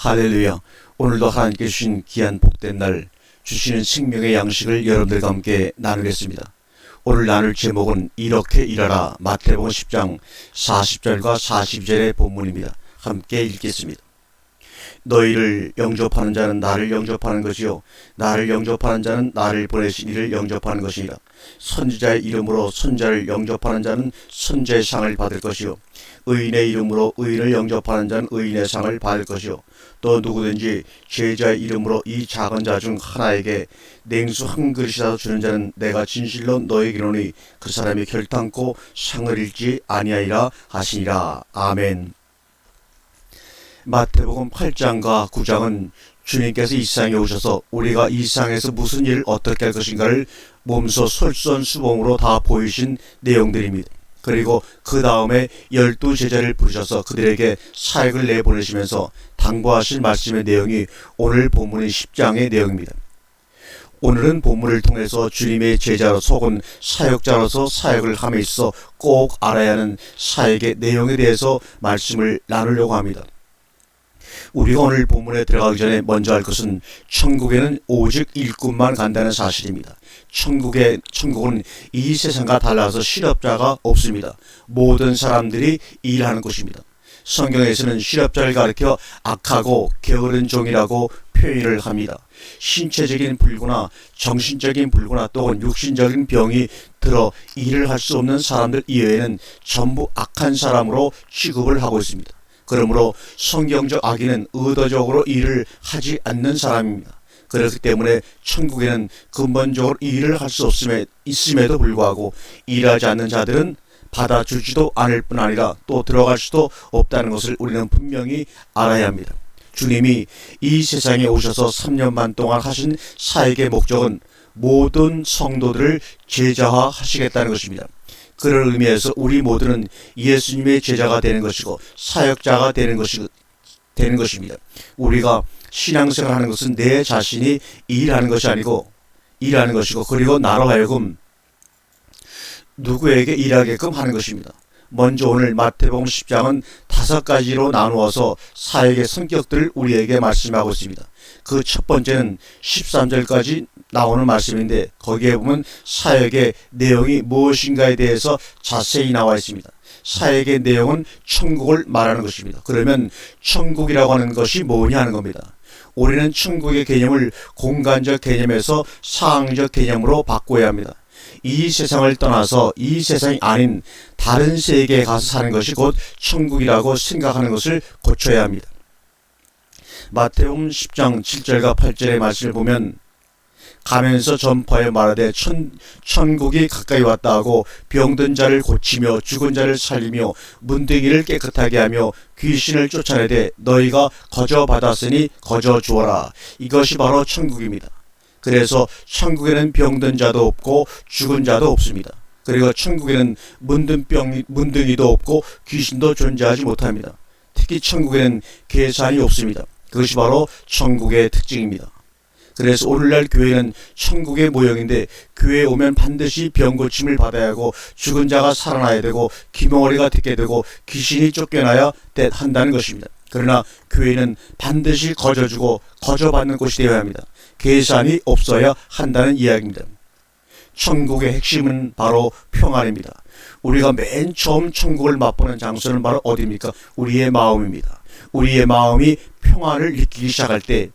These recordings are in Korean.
할렐루야. 오늘도 하나님께 주신 귀한 복된 날 주시는 생명의 양식을 여러분들과 함께 나누겠습니다. 오늘 나눌 제목은 이렇게 일하라 마태복음 10장 40절과 42절의 본문입니다. 함께 읽겠습니다. 너희를 영접하는 자는 나를 영접하는 것이요 나를 영접하는 자는 나를 보내신 이를 영접하는 것이니라 선지자의 이름으로 선자를 영접하는 자는 선자의 상을 받을 것이요 의인의 이름으로 의인을 영접하는 자는 의인의 상을 받을 것이요 또 누구든지 제자의 이름으로 이 작은 자 중 하나에게 냉수 한 그릇이라도 주는 자는 내가 진실로 너에게로니 그 사람이 결탄코 상을 잃지 아니하리라 하시니라 아멘 마태복음 8장과 9장은 주님께서 이 세상에 오셔서 우리가 이 세상에서 무슨 일을 어떻게 할 것인가를 몸소 솔선수범으로 다 보이신 내용들입니다. 그리고 그 다음에 열두 제자를 부르셔서 그들에게 사역을 내보내시면서 당부하신 말씀의 내용이 오늘 본문의 10장의 내용입니다. 오늘은 본문을 통해서 주님의 제자로서 혹은 사역자로서 사역을 함에 있어 꼭 알아야 하는 사역의 내용에 대해서 말씀을 나누려고 합니다. 우리가 오늘 본문에 들어가기 전에 먼저 할 것은 천국에는 오직 일꾼만 간다는 사실입니다. 천국의 천국은 이 세상과 달라서 실업자가 없습니다. 모든 사람들이 일하는 곳입니다. 성경에서는 실업자를 가리켜 악하고 게으른 종이라고 표현을 합니다. 신체적인 불구나 정신적인 불구나 또는 육신적인 병이 들어 일을 할 수 없는 사람들 이외에는 전부 악한 사람으로 취급을 하고 있습니다. 그러므로 성경적 악인은 의도적으로 일을 하지 않는 사람입니다. 그렇기 때문에 천국에는 근본적으로 일을 할 수 없음에 있음에도 불구하고 일하지 않는 자들은 받아주지도 않을 뿐 아니라 또 들어갈 수도 없다는 것을 우리는 분명히 알아야 합니다. 주님이 이 세상에 오셔서 3년 반 동안 하신 사역의 목적은 모든 성도들을 제자화 하시겠다는 것입니다. 그런 의미에서 우리 모두는 예수님의 제자가 되는 것이고 사역자가 되는 것이 되는 것입니다. 우리가 신앙생활 하는 것은 내 자신이 일하는 것이 아니고 일하는 것이고 그리고 나로 하여금 누구에게 일하게끔 하는 것입니다. 먼저 오늘 마태복음 10장은 다섯 가지로 나누어서 사역의 성격들을 우리에게 말씀하고 있습니다. 그 첫 번째는 13절까지 나오는 말씀인데 거기에 보면 사역의 내용이 무엇인가에 대해서 자세히 나와 있습니다. 사역의 내용은 천국을 말하는 것입니다. 그러면 천국이라고 하는 것이 뭐냐 하는 겁니다. 우리는 천국의 개념을 공간적 개념에서 상황적 개념으로 바꿔야 합니다. 이 세상을 떠나서 이 세상이 아닌 다른 세계에 가서 사는 것이 곧 천국이라고 생각하는 것을 고쳐야 합니다. 마태복음 10장 7절과 8절의 말씀을 보면 가면서 전파에 말하되 천, 천국이 가까이 왔다 하고 병든 자를 고치며 죽은 자를 살리며 문둥이를 깨끗하게 하며 귀신을 쫓아내되 너희가 거저 받았으니 거저 주어라 이것이 바로 천국입니다. 그래서 천국에는 병든 자도 없고 죽은 자도 없습니다. 그리고 천국에는 문둥병 문둥이도 없고 귀신도 존재하지 못합니다. 특히 천국에는 계산이 없습니다. 그것이 바로 천국의 특징입니다. 그래서 오늘날 교회는 천국의 모형인데 교회에 오면 반드시 병 고침을 받아야 하고 죽은 자가 살아나야 되고 기멍어리가 듣게 되고 귀신이 쫓겨나야 한다는 것입니다. 그러나 교회는 반드시 거저주고 거저받는 곳이 되어야 합니다. 계산이 없어야 한다는 이야기입니다. 천국의 핵심은 바로 평안입니다. 우리가 맨 처음 천국을 맛보는 장소는 바로 어디입니까? 우리의 마음입니다. 우리의 마음이 평안을 느끼기 시작할 때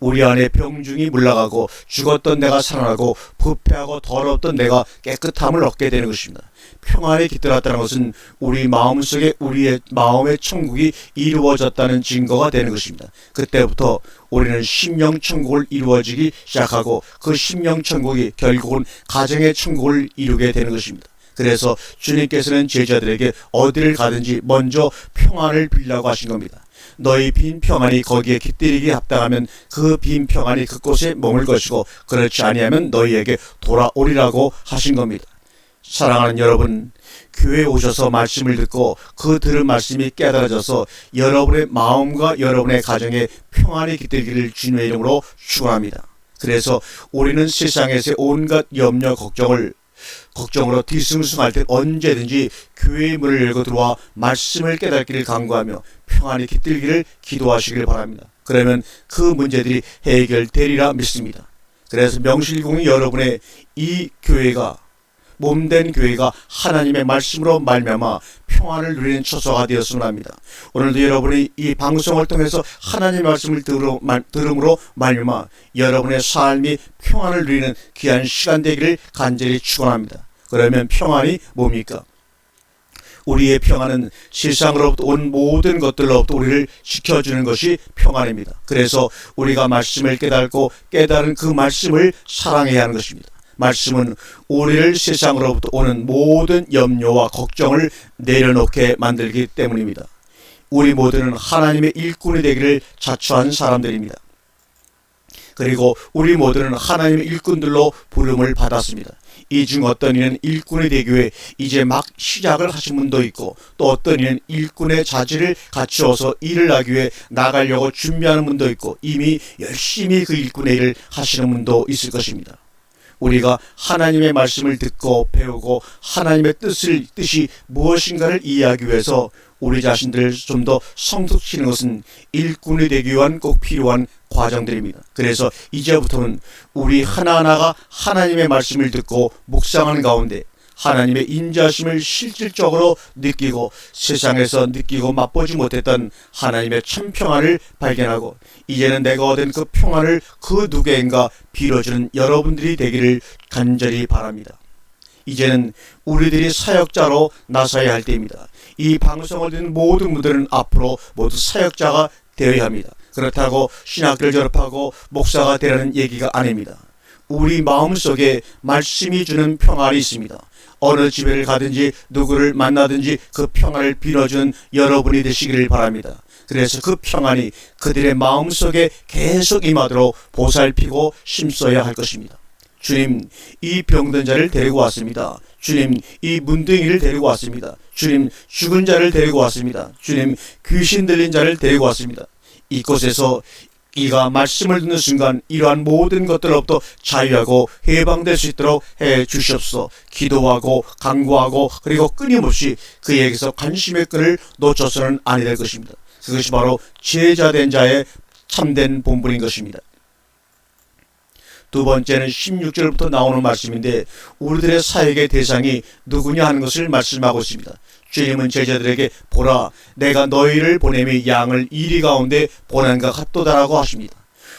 우리 안에 병중이 물러가고 죽었던 내가 살아나고 부패하고 더럽던 내가 깨끗함을 얻게 되는 것입니다. 평안에 깃들었다는 것은 우리 마음속에 우리의 마음의 천국이 이루어졌다는 증거가 되는 것입니다. 그때부터 우리는 심령 천국을 이루어지기 시작하고 그 심령 천국이 결국은 가정의 천국을 이루게 되는 것입니다. 그래서 주님께서는 제자들에게 어디를 가든지 먼저 평안을 빌라고 하신 겁니다. 너희 빈 평안이 거기에 깃들이기 합당하면 그 빈 평안이 그곳에 머물 것이고 그렇지 아니하면 너희에게 돌아오리라고 하신 겁니다. 사랑하는 여러분, 교회에 오셔서 말씀을 듣고 그 들은 말씀이 깨달아져서 여러분의 마음과 여러분의 가정에 평안이 깃들기를 주님의 이름으로 축원합니다. 그래서 우리는 세상에서 온갖 염려 걱정을 걱정으로 뒤숭숭할 때 언제든지 교회의 문을 열고 들어와 말씀을 깨닫기를 간구하며 평안히 깃들기를 기도하시길 바랍니다. 그러면 그 문제들이 해결되리라 믿습니다. 그래서 명실공히 여러분의 이 교회가 몸된 교회가 하나님의 말씀으로 말미암아 평안을 누리는 처소가 되었으면 합니다. 오늘도 여러분이 이 방송을 통해서 하나님의 말씀을 들음으로 말미암아 여러분의 삶이 평안을 누리는 귀한 시간 되기를 간절히 축원합니다. 그러면 평안이 뭡니까? 우리의 평안은 세상으로부터 온 모든 것들로부터 우리를 지켜주는 것이 평안입니다. 그래서 우리가 말씀을 깨닫고 깨달은 그 말씀을 사랑해야 하는 것입니다. 말씀은 우리를 세상으로부터 오는 모든 염려와 걱정을 내려놓게 만들기 때문입니다. 우리 모두는 하나님의 일꾼이 되기를 자처한 사람들입니다. 그리고 우리 모두는 하나님의 일꾼들로 부름을 받았습니다. 이 중 어떤 이는 일꾼이 되기 위해 이제 막 시작을 하신 분도 있고 또 어떤 이는 일꾼의 자질을 갖추어서 일을 하기 위해 나가려고 준비하는 분도 있고 이미 열심히 그 일꾼의 일을 하시는 분도 있을 것입니다. 우리가 하나님의 말씀을 듣고 배우고 하나님의 뜻을 뜻이 무엇인가를 이해하기 위해서 우리 자신들을 좀 더 성숙시키는 것은 일꾼이 되기 위한 꼭 필요한 과정들입니다. 그래서 이제부터는 우리 하나하나가 하나님의 말씀을 듣고 묵상하는 가운데 하나님의 인자심을 실질적으로 느끼고 세상에서 느끼고 맛보지 못했던 하나님의 참 평안을 발견하고 이제는 내가 얻은 그 평안을 그 누구인가 빌어주는 여러분들이 되기를 간절히 바랍니다. 이제는 우리들이 사역자로 나서야 할 때입니다. 이 방송을 듣는 모든 분들은 앞으로 모두 사역자가 되어야 합니다. 그렇다고 신학교를 졸업하고 목사가 되라는 얘기가 아닙니다. 우리 마음속에 말씀이 주는 평안이 있습니다. 어느 집에를 가든지 누구를 만나든지 그 평안을 빌어주는 여러분이 되시기를 바랍니다. 그래서 그 평안이 그들의 마음속에 계속 임하도록 보살피고 심써야 할 것입니다. 주님, 이 병든 자를 데리고 왔습니다. 주님, 이 문둥이를 데리고 왔습니다. 주님, 죽은 자를 데리고 왔습니다. 주님, 귀신 들린 자를 데리고 왔습니다. 이곳에서 이가 말씀을 듣는 순간 이러한 모든 것들로부터 자유하고 해방될 수 있도록 해 주시옵소서. 기도하고 강구하고 그리고 끊임없이 그에게서 관심의 끈을 놓쳐서는 아니 될 것입니다. 그것이 바로 제자된 자의 참된 본분인 것입니다. 두 번째는 16절부터 나오는 말씀인데 우리들의 사역의 대상이 누구냐 하는 것을 말씀하고 있습니다. 주님은 제자들에게 보라 내가 너희를 보내미 양을 이리 가운데 보낸과 같도다라고 하십니다.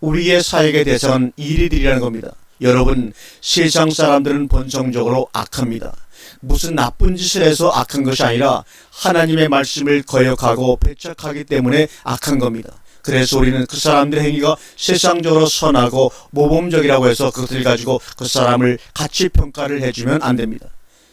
우리의 사역의 대상은 이리들이라는 겁니다. 여러분 세상 사람들은 본성적으로 악합니다. 무슨 나쁜 짓을 해서 악한 것이 아니라 하나님의 말씀을 거역하고 배척하기 때문에 악한 겁니다. 그래서 우리는 그 사람들의 행위가 세상적으로 선하고 모범적이라고 해서 그것을 가지고 그 사람을 같이 평가를 해주면 안 됩니다.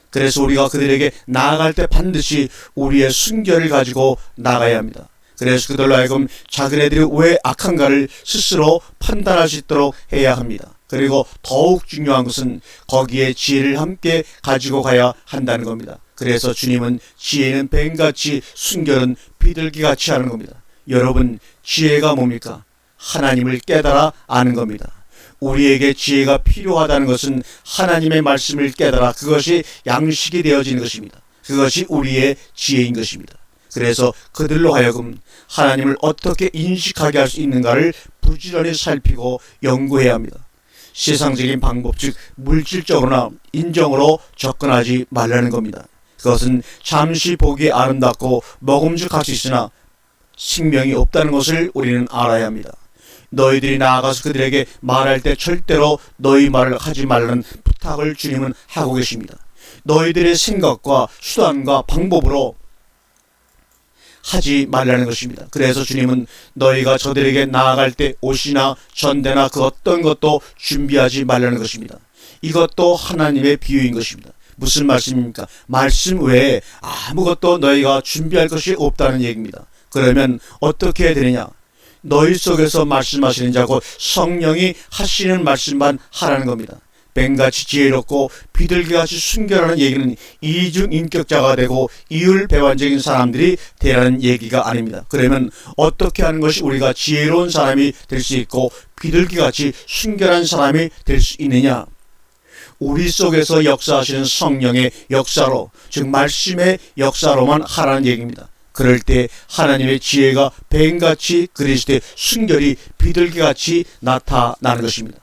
그래서 우리가 그들에게 나아갈 때 반드시 우리의 순결을 가지고 나가야 합니다. 그래서 그들로 하여금 자기네들이 왜 악한가를 스스로 판단할 수 있도록 해야 합니다. 그리고 더욱 중요한 것은 거기에 지혜를 함께 가지고 가야 한다는 겁니다. 그래서 주님은 지혜는 뱀같이 순결은 비둘기같이 하는 겁니다. 여러분 지혜가 뭡니까? 하나님을 깨달아 아는 겁니다. 우리에게 지혜가 필요하다는 것은 하나님의 말씀을 깨달아 그것이 양식이 되어지는 것입니다. 그것이 우리의 지혜인 것입니다. 그래서 그들로 하여금 하나님을 어떻게 인식하게 할 수 있는가를 부지런히 살피고 연구해야 합니다. 세상적인 방법 즉 물질적으로나 인정으로 접근하지 말라는 겁니다. 그것은 잠시 보기 아름답고 먹음직할 수 있으나 생명이 없다는 것을 우리는 알아야 합니다. 너희들이 나아가서 그들에게 말할 때 절대로 너희 말을 하지 말라는 부탁을 주님은 하고 계십니다. 너희들의 생각과 수단과 방법으로 하지 말라는 것입니다. 그래서 주님은 너희가 저들에게 나아갈 때 옷이나 전대나 그 어떤 것도 준비하지 말라는 것입니다. 이것도 하나님의 비유인 것입니다. 무슨 말씀입니까? 말씀 외에 아무것도 너희가 준비할 것이 없다는 얘기입니다. 그러면 어떻게 해야 되느냐? 너희 속에서 말씀하시는 자고 성령이 하시는 말씀만 하라는 겁니다. 뱀같이 지혜롭고 비둘기같이 순결하는 얘기는 이중 인격자가 되고 이율 배반적인 사람들이 되라는 얘기가 아닙니다. 그러면 어떻게 하는 것이 우리가 지혜로운 사람이 될 수 있고 비둘기같이 순결한 사람이 될 수 있느냐? 우리 속에서 역사하시는 성령의 역사로 즉 말씀의 역사로만 하라는 얘기입니다. 그럴 때 하나님의 지혜가 뱀같이 그리스도의 순결이 비둘기같이 나타나는 것입니다.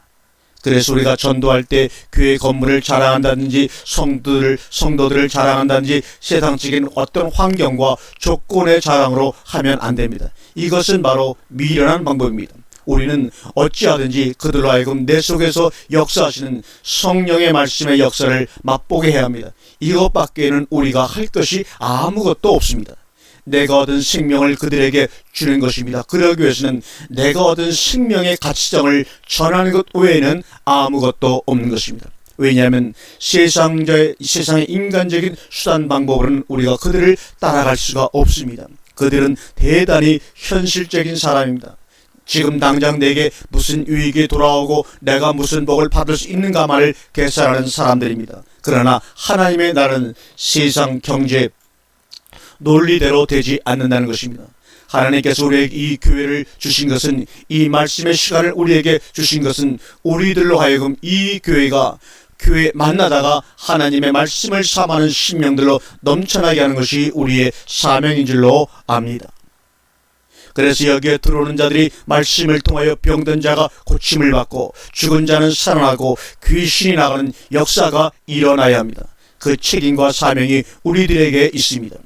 그래서 우리가 전도할 때 교회 건물을 자랑한다든지 성도들 성도들을 자랑한다든지 세상적인 어떤 환경과 조건의 자랑으로 하면 안 됩니다. 이것은 바로 미련한 방법입니다. 우리는 어찌하든지 그들로 하여금 내 속에서 역사하시는 성령의 말씀의 역사를 맛보게 해야 합니다. 이것밖에는 우리가 할 것이 아무것도 없습니다. 내가 얻은 생명을 그들에게 주는 것입니다. 그러기 위해서는 내가 얻은 생명의 가치정을 전하는 것 외에는 아무것도 없는 것입니다. 왜냐하면 세상의 세상의 인간적인 수단 방법으로는 우리가 그들을 따라갈 수가 없습니다. 그들은 대단히 현실적인 사람입니다. 지금 당장 내게 무슨 유익이 돌아오고 내가 무슨 복을 받을 수 있는가만을 계산하는 사람들입니다. 그러나 하나님의 나라는 세상 경제 논리대로 되지 않는다는 것입니다. 하나님께서 우리에게 이 교회를 주신 것은 이 말씀의 시간을 우리에게 주신 것은 우리들로 하여금 이 교회가 교회 만나다가 하나님의 말씀을 삼하는 신명들로 넘쳐나게 하는 것이 우리의 사명인 줄로 압니다. 그래서 여기에 들어오는 자들이 말씀을 통하여 병든 자가 고침을 받고 죽은 자는 살아나고 귀신이 나가는 역사가 일어나야 합니다. 그 책임과 사명이 우리들에게 있습니다.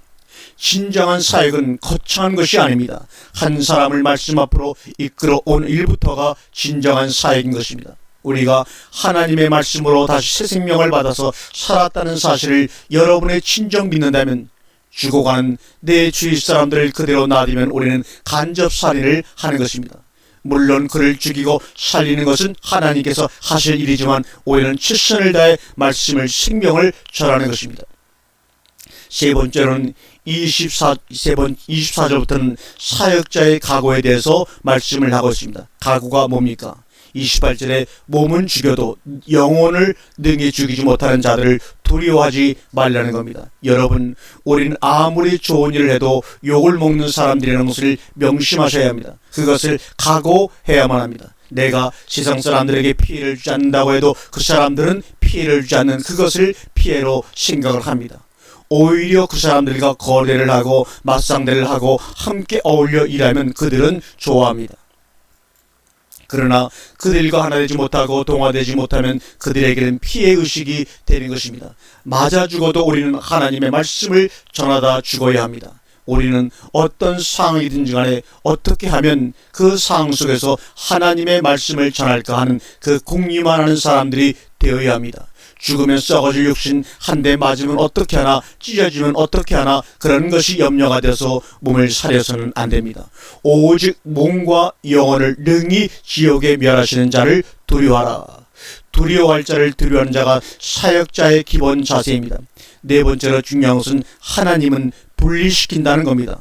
진정한 사역은 거창한 것이 아닙니다. 한 사람을 말씀 앞으로 이끌어 온 일부터가 진정한 사역인 것입니다. 우리가 하나님의 말씀으로 다시 새 생명을 받아서 살았다는 사실을 여러분의 친정 믿는다면 죽어가는 내 주위 사람들을 그대로 놔두면 우리는 간접 살인을 하는 것입니다. 물론 그를 죽이고 살리는 것은 하나님께서 하실 일이지만 우리는 최선을 다해 말씀을 생명을 전하는 것입니다. 세 번째로는 24, 세번 24절부터는 사역자의 각오에 대해서 말씀을 하고 있습니다. 각오가 뭡니까? 28절에 몸은 죽여도 영혼을 능히 죽이지 못하는 자들을 두려워하지 말라는 겁니다. 여러분, 우리는 아무리 좋은 일을 해도 욕을 먹는 사람들이라는 것을 명심하셔야 합니다. 그것을 각오해야만 합니다. 내가 세상 사람들에게 피해를 주지 않는다고 해도 그 사람들은 피해를 주지 않는 그것을 피해로 생각을 합니다. 오히려 그 사람들과 거래를 하고 맞상대를 하고 함께 어울려 일하면 그들은 좋아합니다. 그러나 그들과 하나 되지 못하고 동화되지 못하면 그들에게는 피해 의식이 되는 것입니다. 맞아 죽어도 우리는 하나님의 말씀을 전하다 죽어야 합니다. 우리는 어떤 상황이든지 간에 어떻게 하면 그 상황 속에서 하나님의 말씀을 전할까 하는 그 궁리만 하는 사람들이 되어야 합니다. 죽으면 썩어질 육신 한 대 맞으면 어떻게 하나 찢어지면 어떻게 하나 그런 것이 염려가 돼서 몸을 사려서는 안 됩니다. 오직 몸과 영혼을 능히 지옥에 멸하시는 자를 두려워하라. 두려워할 자를 두려워하는 자가 사역자의 기본 자세입니다. 네 번째로 중요한 것은 하나님은 분리시킨다는 겁니다.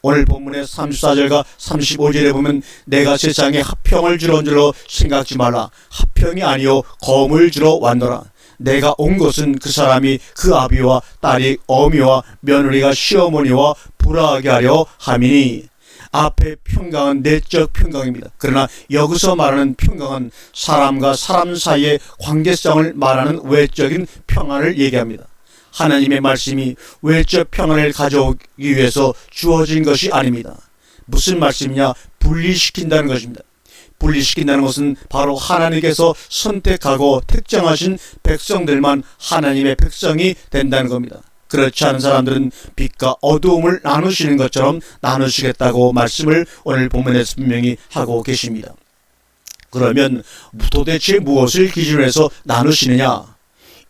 오늘 본문의 34절과 35절에 보면 내가 세상에 합평을 주러 온 줄로 생각지 말라. 합평이 아니요 검을 주러 왔노라. 내가 온 것은 그 사람이 그 아비와 딸이 어미와 며느리가 시어머니와 불화하게 하려 함이니 앞에 평강은 내적 평강입니다. 그러나 여기서 말하는 평강은 사람과 사람 사이의 관계성을 말하는 외적인 평안을 얘기합니다. 하나님의 말씀이 외적 평안을 가져오기 위해서 주어진 것이 아닙니다. 무슨 말씀이냐? 분리시킨다는 것입니다. 분리시킨다는 것은 바로 하나님께서 선택하고 특정하신 백성들만 하나님의 백성이 된다는 겁니다. 그렇지 않은 사람들은 빛과 어두움을 나누시는 것처럼 나누시겠다고 말씀을 오늘 본문에서 분명히 하고 계십니다. 그러면 도대체 무엇을 기준으로 해서 나누시느냐?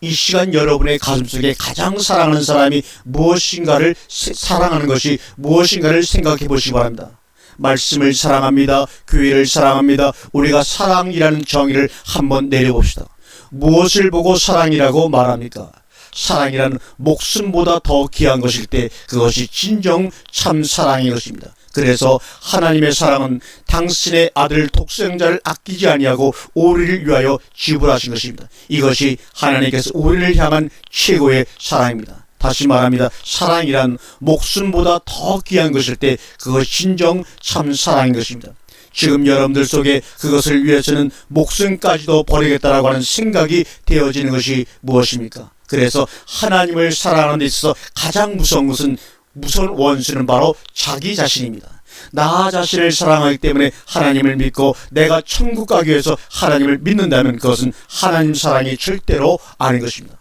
이 시간 여러분의 가슴속에 가장 사랑하는 사람이 무엇인가를 사랑하는 것이 무엇인가를 생각해 보시기 바랍니다. 말씀을 사랑합니다. 교회를 사랑합니다. 우리가 사랑이라는 정의를 한번 내려봅시다. 무엇을 보고 사랑이라고 말합니까? 사랑이란 목숨보다 더 귀한 것일 때 그것이 진정 참 사랑인 것입니다. 그래서 하나님의 사랑은 당신의 아들 독생자를 아끼지 아니하고 우리를 위하여 지불하신 것입니다. 이것이 하나님께서 우리를 향한 최고의 사랑입니다. 다시 말합니다. 사랑이란 목숨보다 더 귀한 것일 때 그것이 진정 참 사랑인 것입니다. 지금 여러분들 속에 그것을 위해서는 목숨까지도 버리겠다라고 하는 생각이 되어지는 것이 무엇입니까? 그래서 하나님을 사랑하는 데 있어서 가장 무서운 것은 무서운 원수는 바로 자기 자신입니다. 나 자신을 사랑하기 때문에 하나님을 믿고 내가 천국 가기 위해서 하나님을 믿는다면 그것은 하나님 사랑이 절대로 아닌 것입니다.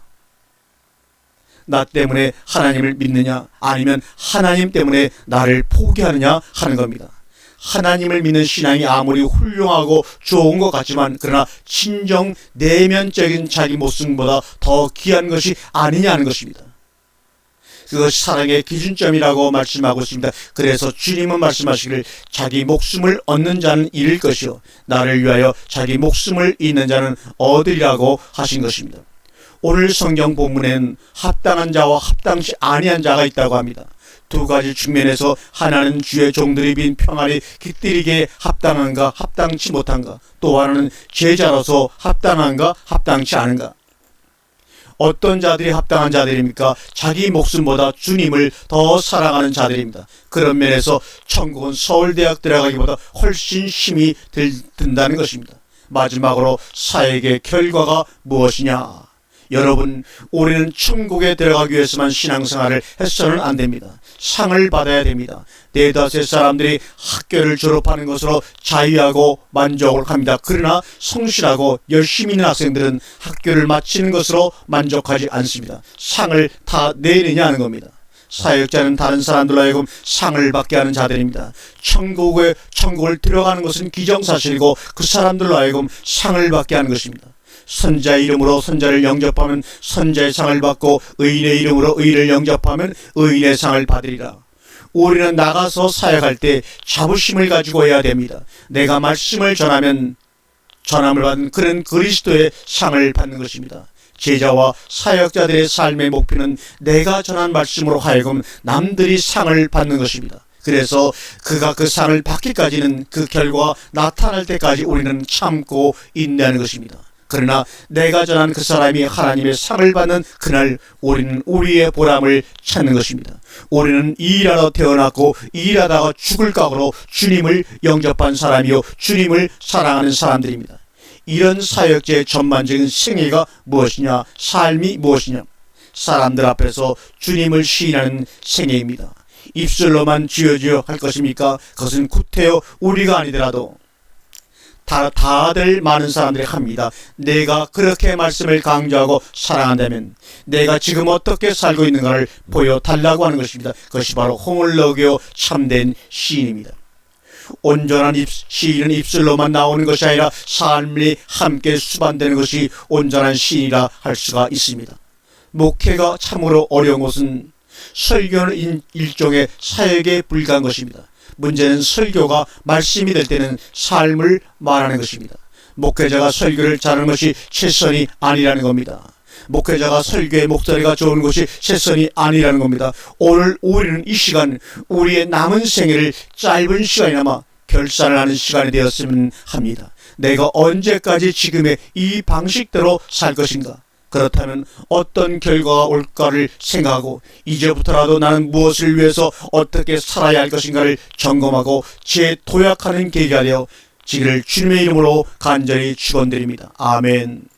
나 때문에 하나님을 믿느냐 아니면 하나님 때문에 나를 포기하느냐 하는 겁니다. 하나님을 믿는 신앙이 아무리 훌륭하고 좋은 것 같지만 그러나 진정 내면적인 자기 모습보다 더 귀한 것이 아니냐는 것입니다. 그것이 사랑의 기준점이라고 말씀하고 있습니다. 그래서 주님은 말씀하시기를 자기 목숨을 얻는 자는 잃을 것이요 나를 위하여 자기 목숨을 잃는 자는 얻으리라고 하신 것입니다. 오늘 성경 본문에는 합당한 자와 합당치 아니한 자가 있다고 합니다. 두 가지 측면에서 하나는 주의 종들이 빈 평안이 깃들이게 합당한가 합당치 못한가 또 하나는 제자로서 합당한가 합당치 않은가 어떤 자들이 합당한 자들입니까? 자기 목숨보다 주님을 더 사랑하는 자들입니다. 그런 면에서 천국은 서울대학 들어가기보다 훨씬 힘이 들, 든다는 것입니다. 마지막으로 사역의 결과가 무엇이냐? 여러분, 우리는 천국에 들어가기 위해서만 신앙생활을 해서는 안 됩니다. 상을 받아야 됩니다. 네다섯 사람들이 학교를 졸업하는 것으로 자유하고 만족을 합니다. 그러나 성실하고 열심히 있는 학생들은 학교를 마치는 것으로 만족하지 않습니다. 상을 다 내느냐 하는 겁니다. 사역자는 다른 사람들로 하여금 상을 받게 하는 자들입니다. 천국에 천국을 들어가는 것은 기정사실이고 그 사람들로 하여금 상을 받게 하는 것입니다. 선자 이름으로 선자를 영접하면 선자의 상을 받고 의인의 이름으로 의인을 영접하면 의인의 상을 받으리라. 우리는 나가서 사역할 때 자부심을 가지고 해야 됩니다. 내가 말씀을 전하면 전함을 받은 그런 그리스도의 상을 받는 것입니다. 제자와 사역자들의 삶의 목표는 내가 전한 말씀으로 하여금 남들이 상을 받는 것입니다. 그래서 그가 그 상을 받기까지는 그 결과 나타날 때까지 우리는 참고 인내하는 것입니다. 그러나 내가 전한 그 사람이 하나님의 상을 받는 그날 우리는 우리의 보람을 찾는 것입니다. 우리는 일하러 태어났고 일하다가 죽을 각오로 주님을 영접한 사람이요 주님을 사랑하는 사람들입니다. 이런 사역자의 전반적인 생애가 무엇이냐 삶이 무엇이냐 사람들 앞에서 주님을 시인하는 생애입니다. 입술로만 쥐어쥐어 할 것입니까? 그것은 구태여 우리가 아니더라도 다, 다들 많은 사람들이 합니다. 내가 그렇게 말씀을 강조하고 사랑한다면 내가 지금 어떻게 살고 있는가를 보여달라고 하는 것입니다. 그것이 바로 호물로교 참된 시인입니다. 온전한 입, 시인은 입술로만 나오는 것이 아니라 삶이 함께 수반되는 것이 온전한 시인이라 할 수가 있습니다. 목회가 참으로 어려운 것은 설교는 일종의 사역에 불과한 것입니다. 문제는 설교가 말씀이 될 때는 삶을 말하는 것입니다. 목회자가 설교를 잘하는 것이 최선이 아니라는 겁니다. 목회자가 설교의 목소리가 좋은 것이 최선이 아니라는 겁니다. 오늘 우리는 이 시간 우리의 남은 생애를 짧은 시간이나마 결산을 하는 시간이 되었으면 합니다. 내가 언제까지 지금의 이 방식대로 살 것인가? 그렇다면 어떤 결과가 올까를 생각하고 이제부터라도 나는 무엇을 위해서 어떻게 살아야 할 것인가를 점검하고 재도약하는 계기가 되어 지를 주님의 이름으로 간절히 축원드립니다. 아멘.